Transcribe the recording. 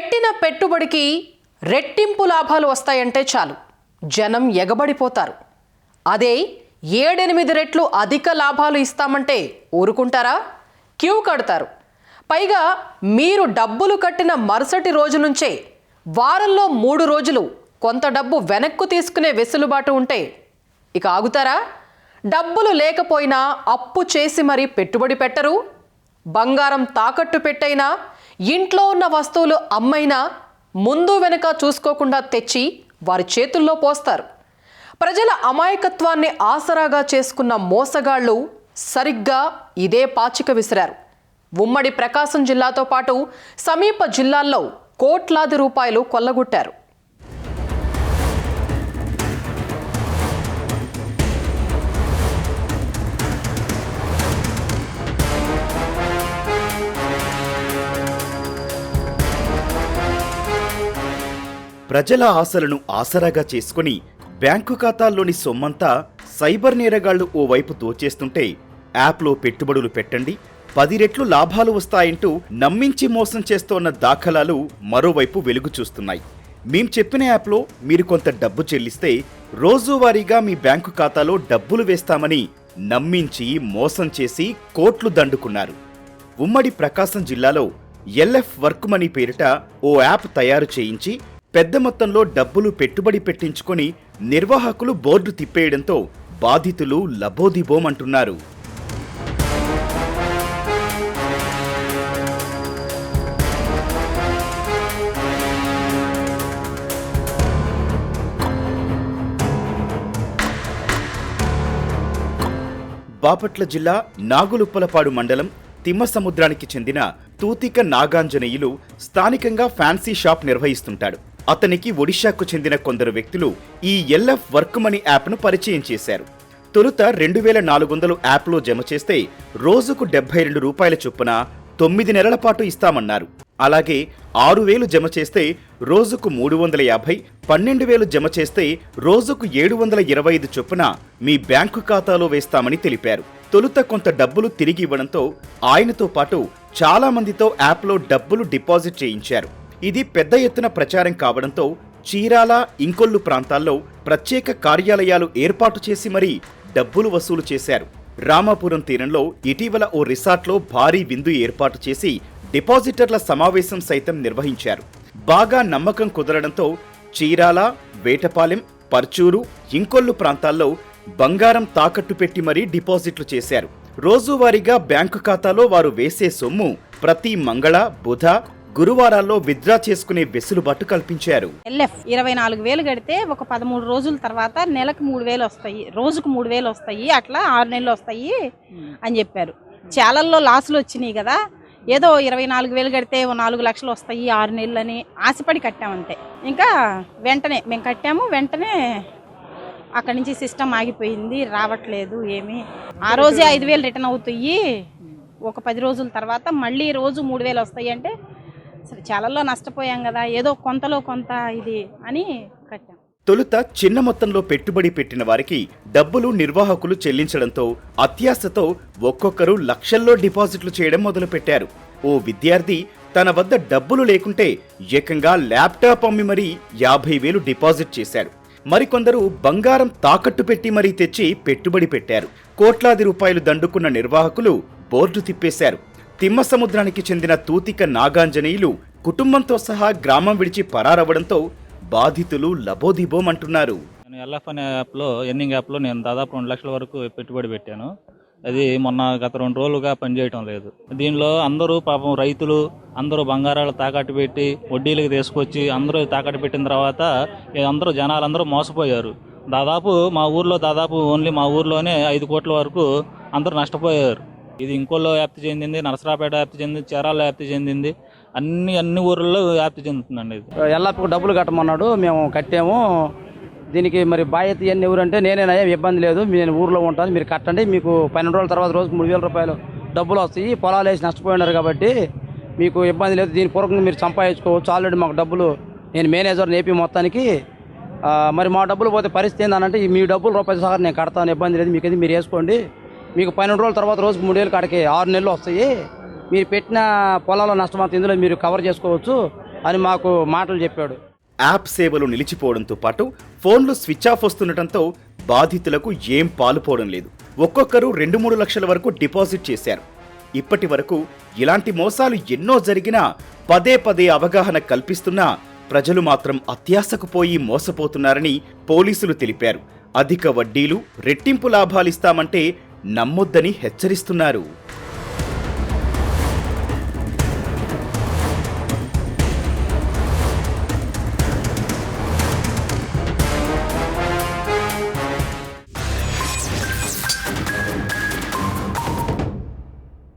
పెట్టిన పెట్టుబడికి రెట్టింపు లాభాలు వస్తాయంటే చాలు. జనం ఎగబడిపోతారు. అదే ఏడెనిమిది రెట్లు అధిక లాభాలు ఇస్తామంటే ఊరుకుంటారా? క్యూ కడతారు. పైగా మీరు డబ్బులు కట్టిన మరుసటి రోజు నుంచే వారంలో మూడు రోజులు కొంత డబ్బు వెనక్కు తీసుకునే వెసులుబాటు ఉంటే ఇక ఆగుతారా? డబ్బులు లేకపోయినా అప్పు చేసి మరీ పెట్టుబడి పెట్టరు. బంగారం తాకట్టు పెట్టైనా ఇంట్లో ఉన్న వస్తువులు అమ్మైనా ముందు వెనుక చూసుకోకుండా తెచ్చి వారి చేతుల్లో పోస్తారు. ప్రజల అమాయకత్వాన్ని ఆసరాగా చేసుకున్న మోసగాళ్ళు సరిగ్గా ఇదే పాచిక విసిరారు. ఉమ్మడి ప్రకాశం జిల్లాతో పాటు సమీప జిల్లాల్లో కోట్లాది రూపాయలు కొల్లగొట్టారు. ప్రజల ఆశలను ఆసరాగా చేసుకుని బ్యాంకు ఖాతాల్లోని సొమ్మంతా సైబర్ నేరగాళ్ళు ఓవైపు దోచేస్తుంటే యాప్లో పెట్టుబడులు పెట్టండి పది రెట్లు లాభాలు వస్తాయంటూ నమ్మించి మోసం చేస్తోన్న దాఖలాలు మరోవైపు వెలుగు చూస్తున్నాయి. మేం చెప్పిన యాప్లో మీరు కొంత డబ్బు చెల్లిస్తే రోజువారీగా మీ బ్యాంకు ఖాతాలో డబ్బులు వేస్తామని నమ్మించి మోసం చేసి కోట్లు దండుకున్నారు. ఉమ్మడి ప్రకాశం జిల్లాలో ఎల్ఎఫ్ వర్క్ మనీ పేరిట ఓ యాప్ తయారు చేయించి పెద్ద మొత్తంలో డబ్బులు పెట్టుబడి పెట్టించుకొని నిర్వాహకులు బోర్డు తిప్పేయడంతో బాధితులు లబోదిబోమంటున్నారు. బాపట్ల జిల్లా నాగులుప్పలపాడు మండలం తిమ్మసముద్రానికి చెందిన తూతిక నాగాంజనేయులు స్థానికంగా ఫ్యాన్సీ షాప్ నిర్వహిస్తుంటాడు. అతనికి ఒడిశాకు చెందిన కొందరు వ్యక్తులు ఈ ఎల్ఎఫ్ వర్క్ మనీ యాప్ను పరిచయం చేశారు. తొలుత రెండు వేల నాలుగు వందలు యాప్లో జమ చేస్తే రోజుకు డెబ్బై రెండు రూపాయల చొప్పున తొమ్మిది నెలల పాటు ఇస్తామన్నారు. అలాగే ఆరు వేలు జమ చేస్తే రోజుకు మూడు వందల యాభై పన్నెండు వేలు జమ చేస్తే రోజుకు ఏడు వందల ఇరవై ఐదు చొప్పున మీ బ్యాంకు ఖాతాలో వేస్తామని తెలిపారు. తొలుత కొంత డబ్బులు తిరిగి ఇవ్వడంతో ఆయనతో పాటు చాలా మందితో యాప్లో డబ్బులు డిపాజిట్ చేయించారు. ఇది పెద్ద ఎత్తున ప్రచారం కావడంతో చీరాల ఇంకొల్లు ప్రాంతాల్లో ప్రత్యేక కార్యాలయాలు ఏర్పాటు చేసి మరీ డబ్బులు వసూలు చేశారు. రామాపురం తీరంలో ఇటీవల ఓ రిసార్ట్లో భారీ విందు ఏర్పాటు చేసి డిపాజిటర్ల సమావేశం సైతం నిర్వహించారు. బాగా నమ్మకం కుదరడంతో చీరాల వేటపాలెం పర్చూరు ఇంకొల్లు ప్రాంతాల్లో బంగారం తాకట్టు పెట్టి మరీ డిపాజిట్లు చేశారు. రోజువారీగా బ్యాంకు ఖాతాలో వారు వేసే సొమ్ము ప్రతి మంగళ బుధ గురువారాల్లో విత్డ్రా చేసుకునే వెసులుబాటు కల్పించారు. ఎల్ఎఫ్ ఇరవై నాలుగు వేలు కడితే ఒక పదమూడు రోజుల తర్వాత నెలకు మూడు వేలు వస్తాయి రోజుకు మూడు వేలు వస్తాయి అట్లా ఆరు నెలలు వస్తాయి అని చెప్పారు. చాలల్లో లాసులు వచ్చినాయి కదా ఏదో ఇరవై నాలుగు వేలు కడితే నాలుగు లక్షలు వస్తాయి ఆరు నెలలు అని ఆశపడి కట్టామంతే ఇంకా వెంటనే మేము కట్టాము వెంటనే అక్కడి నుంచి సిస్టమ్ ఆగిపోయింది రావట్లేదు ఏమి. ఆ రోజే ఐదు వేలు రిటర్న్ అవుతాయి ఒక పది రోజుల తర్వాత మళ్ళీ రోజు మూడు వేలు వస్తాయి అంటే సరే చాలలో నష్టపోయాం కదా ఏదో కొంతలో కొంత ఇది అని కట్టాం. తొలుత చిన్న మొత్తంలో పెట్టుబడి పెట్టిన వారికి డబ్బులు నిర్వాహకులు చెల్లించడంతో అత్యాశతో ఒక్కొక్కరు లక్షల్లో డిపాజిట్లు చేయడం మొదలుపెట్టారు. ఓ విద్యార్థి తన వద్ద డబ్బులు లేకుంటే ఏకంగా ల్యాప్టాప్ అమ్మి మరీ యాభై వేలు డిపాజిట్ చేశాడు. మరికొందరు బంగారం తాకట్టు పెట్టి మరీ తెచ్చి పెట్టుబడి పెట్టారు. కోట్లాది రూపాయలు దండుకున్న నిర్వాహకులు బోర్డు తిప్పేశారు. తిమ్మసముద్రానికి చెందిన తూతిక నాగాంజనేయులు కుటుంబంతో సహా గ్రామం విడిచి పరారవ్వడంతో బాధితులు లబోదిబోమంటున్నారు. నేను ఎల్ఎఫ్ అనే యాప్లో ఎర్నింగ్ యాప్లో నేను దాదాపు రెండు లక్షల వరకు పెట్టుబడి పెట్టాను. అది మొన్న గత రెండు రోజులుగా పనిచేయటం లేదు. దీనిలో అందరూ పాపం రైతులు అందరూ బంగారాలు తాకట్టు పెట్టి వడ్డీలకు తీసుకొచ్చి అందరూ తాకట్టు పెట్టిన తర్వాత అందరూ జనాలందరూ మోసపోయారు. దాదాపు మా ఊర్లో దాదాపు ఓన్లీ మా ఊర్లోనే ఐదు కోట్ల వరకు అందరూ నష్టపోయారు. ఇది ఇంకోలో వ్యాప్తి చెందింది నరసరాపేట వ్యాప్తి చెందింది చీరాల వ్యాప్తి చెందింది. అన్ని అన్ని ఊర్లలో వ్యాప్తి చెందుతుందండి ఇది. ఎల్లప్పకు డబ్బులు కట్టమన్నాడు మేము కట్టాము. దీనికి మరి బాధ్యత ఇవన్నీ ఎవరంటే నేనేనయ్యా ఇబ్బంది లేదు. నేను ఊర్లో ఉంటాను మీరు కట్టండి. మీకు పన్నెండు రోజుల తర్వాత రోజుకు మూడు వేల రూపాయలు డబ్బులు వస్తాయి. పొలాలు వేసి నష్టపోయినారు కాబట్టి మీకు ఇబ్బంది లేదు. దీని పూర్వకంగా మీరు సంపాదించుకోవచ్చు. ఆల్రెడీ మాకు డబ్బులు నేను మేనేజర్ నేపి మొత్తానికి. మరి మా డబ్బులు పోతే పరిస్థితి ఏంటంటే మీ డబ్బులు రూపాయలు సహా నేను కడతాను ఇబ్బంది లేదు. మీకు మీరు వేసుకోండి. మీకు పన్నెండు రోజుల తర్వాత రోజుకు మూడు వేలు కాడికి ఆరు నెలలు వస్తాయి. మీరు పెట్టిన పొలాల్లో నష్టం అంతా ఇందులో మీరు కవర్ చేసుకోవచ్చు అని మాకు మాటలు చెప్పాడు. యాప్ సేవలు నిలిచిపోవడంతో పాటు ఫోన్లు స్విచ్ ఆఫ్ వస్తుండటంతో బాధితులకు ఏం పాలుపోవడం లేదు. ఒక్కొక్కరు రెండు మూడు లక్షల వరకు డిపాజిట్ చేశారు. ఇప్పటి వరకు ఇలాంటి మోసాలు ఎన్నో జరిగినా పదే పదే అవగాహన కల్పిస్తున్నా ప్రజలు మాత్రం అత్యాశకు పోయి మోసపోతున్నారని పోలీసులు తెలిపారు. అధిక వడ్డీలు రెట్టింపు లాభాలిస్తామంటే నమ్మొద్దని హెచ్చరిస్తున్నారు.